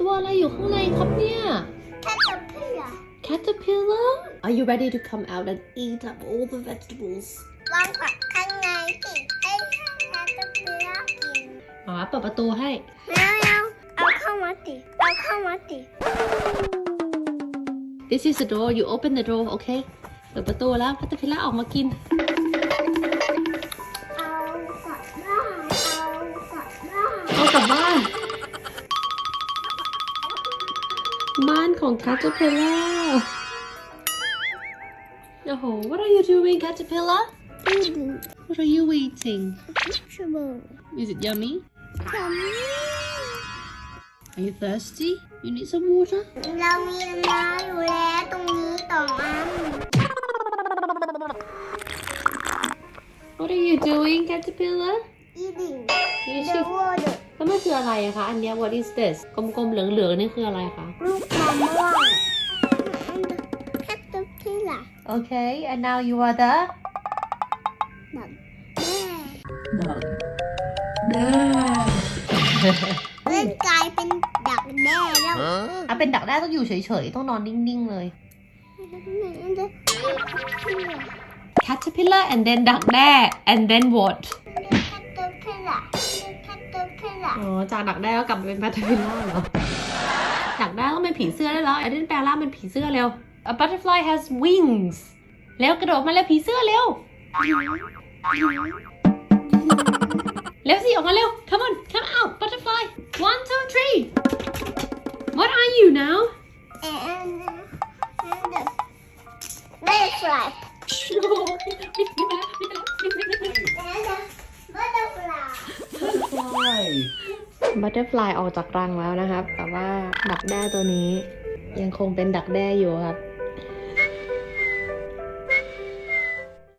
ตัวอะไรอยู่ข้างในครับเนี่ยแค่ตัวเพื่อ caterpillar are you ready to come out and eat up all the vegetables วางผักข้างในสิให้แค่ตัวเพื่อกินหมาเปิดประตูให้ไม่เอาเอาเข้ามาติเอาเข้ามาติ this is the door you open the door okay เปิดประตูแล้ว caterpillar ออกมากิน ของ caterpillar โอ้โห what are you doing caterpillar อืม what are you eating ชั่วโมง is it yummy ทำ are you thirsty you need some water เรามีน้ำอยู่แล้วตรงนี้สองอัน what are you doing caterpillar อีดิ่ง you เด See วอร์ดแล้วมันคืออะไรอะคะ อันเนี้ย what is this กลมๆ เหลืองๆ นี่คืออะไรคะ ลูกมะม่วงแค่ตุ๊กที่ล่ะ okay and now you are the แบบแม่ dog เล่นกลายเป็นดักแด้แล้วอะเป็นดักได้ต้องอยู่เฉยๆ ต้องนอนนิ่งๆ เลย caterpillar and then ดักแด้ and then what อ๋อ จากดักแด้ก็กลับมาเป็น caterpillar เหรอ ดักแด้ต้องเป็นผีเสื้อได้แล้วไอ้เดนแปลงร่างเป็นผีเสื้อเร็ว a butterfly has wings แล้วกระโดดมาแล้วผีเสื้อเร็ว เร็วสิออกมาเร็ว come on come out butterfly one two three what are you now and and the butterfly butterfly บัตเตอร์ฟลายออกจากรังแล้วนะครับ แต่ว่าดักแด้ตัวนี้ยังคงเป็นดักแด้อยู่ครับ